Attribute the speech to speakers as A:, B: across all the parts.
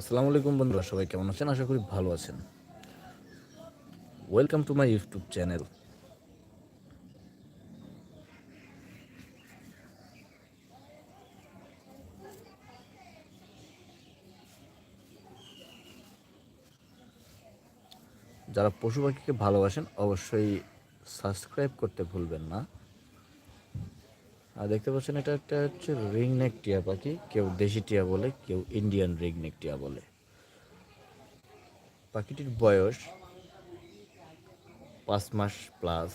A: আসসালামু আলাইকুম বন্ধুরা, সবাই কেমন আছেন? আশা করি ভালো আছেন। Welcome to my YouTube channel যারা পশু পাখিকে ভালোবাসেন, অবশ্যই সাবস্ক্রাইব করতে ভুলবেন না। আর দেখতে পাচ্ছেন এটা একটা হচ্ছে রিং নেক টিয়া পাখি, কেউ দেশি টিয়া বলে, কেউ ইন্ডিয়ান রিং নেক টিয়া বলে। পাখিটির বয়স পাঁচ মাস প্লাস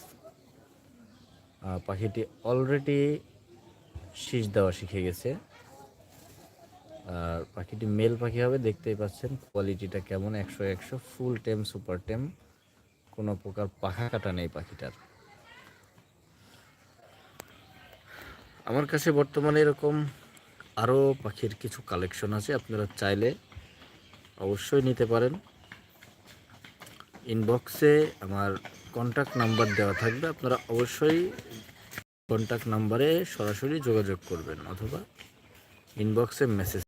A: পাখিটি অলরেডি শীষ দেওয়া শিখে গেছে। আর পাখিটি মেল পাখি হবে, দেখতেই পাচ্ছেন কোয়ালিটিটা কেমন, একশো একশো ফুল টেম সুপার টেম কোনো প্রকার পাখা কাটা নেই পাখিটার। আমার কাছে বর্তমানে এরকম আরও পাখির কিছু কালেকশন আছে, আপনারা চাইলে অবশ্যই নিতে পারেন। ইনবক্সে আমার কন্ট্যাক্ট নাম্বার দেওয়া থাকবে, আপনারা অবশ্যই কন্ট্যাক্ট নাম্বারে সরাসরি যোগাযোগ করবেন অথবা ইনবক্সে মেসেজ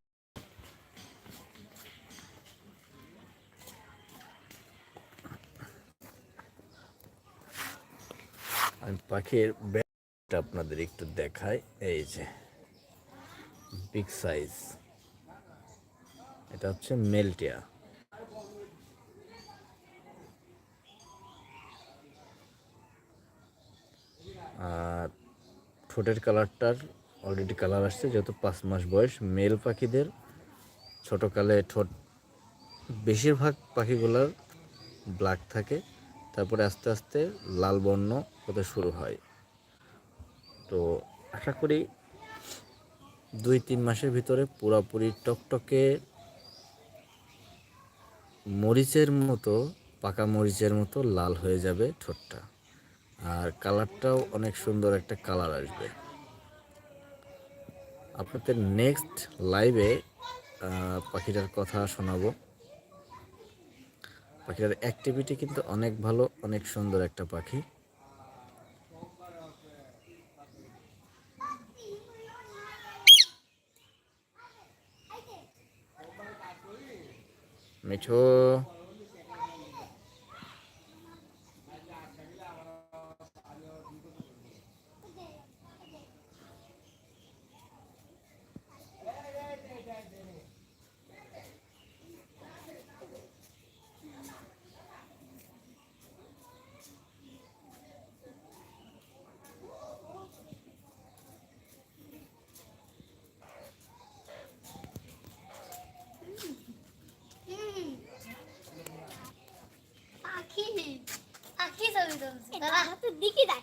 A: পাখির আপনাদের একটু দেখাই। এই যে বিগ সাইজ এটা হচ্ছে মেলটিয়া আর ঠোঁটের কালারটার অলরেডি কালার আসছে, যেহেতু পাঁচ মাস বয়স। মেল পাখিদের ছোটোকালে ঠোঁট, বেশিরভাগ পাখিগুলোর ব্ল্যাক থাকে। তারপরে আস্তে আস্তে লাল বর্ণ হতে শুরু হয়। তো আশা করি দুই তিন মাসের ভিতরে পুরোপুরি টকটকে মরিচের মতো, পাকা মরিচের মতো লাল হয়ে যাবে ঠোঁটটা। আর কালারটাও অনেক সুন্দর একটা কালার আসবে। আপনাদের নেক্সট লাইভে পাখিটার কথা শোনাবো। পাখিটার অ্যাক্টিভিটি কিন্তু অনেক ভালো, অনেক সুন্দর একটা পাখি। মিঠু
B: পাখি
C: দিকে দেখ